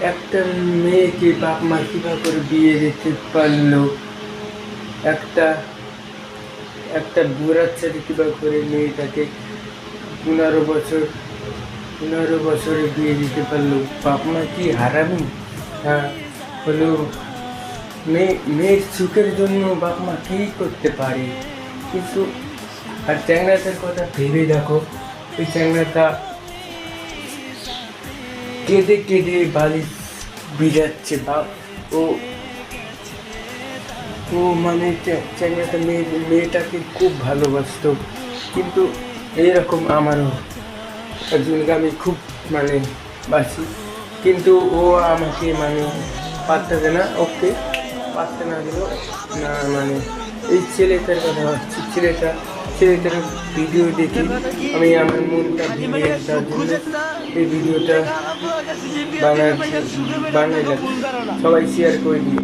একটা মেয়েকে বাপ মা কীভাবে করে বিয়ে দিতে পারল? একটা একটা বুড়ার সাথে কীভাবে করে মেয়েটাকে পনেরো বছর, পনেরো বছরে বিয়ে দিতে পারল? বাপ মা কি হারামি? হ্যাঁ হলো মেয়ে, মেয়ের সুখের জন্য বাপ মা কী করতে পারে? কিন্তু আর চ্যাংড়াটার কথা ভেবে দেখো। ওই চ্যাংড়াটা কেঁদে কেঁদে বালি বিড়াচ্ছে বা ও ও মানে চ্যা- চ্যাংড়াটা মেয়ে, মেয়েটাকে খুব ভালোবাসতো। কিন্তু এইরকম আমারও একজনকে আমি খুব মানে বাসি। কিন্তু ও আমাকে মানে পাত্তা দেয় না, ওকে পাত্তা না দিল না মানে এই ছেলেটার কথা ভাবছি। ছেলেটা ছেলেটার ভিডিও দেখি। আমি আমার মনটা ভেঙে যাওয়ার জন্য এই ভিডিওটা বানাচ্ছি। বানাইলাম সবাই শেয়ার করে দিই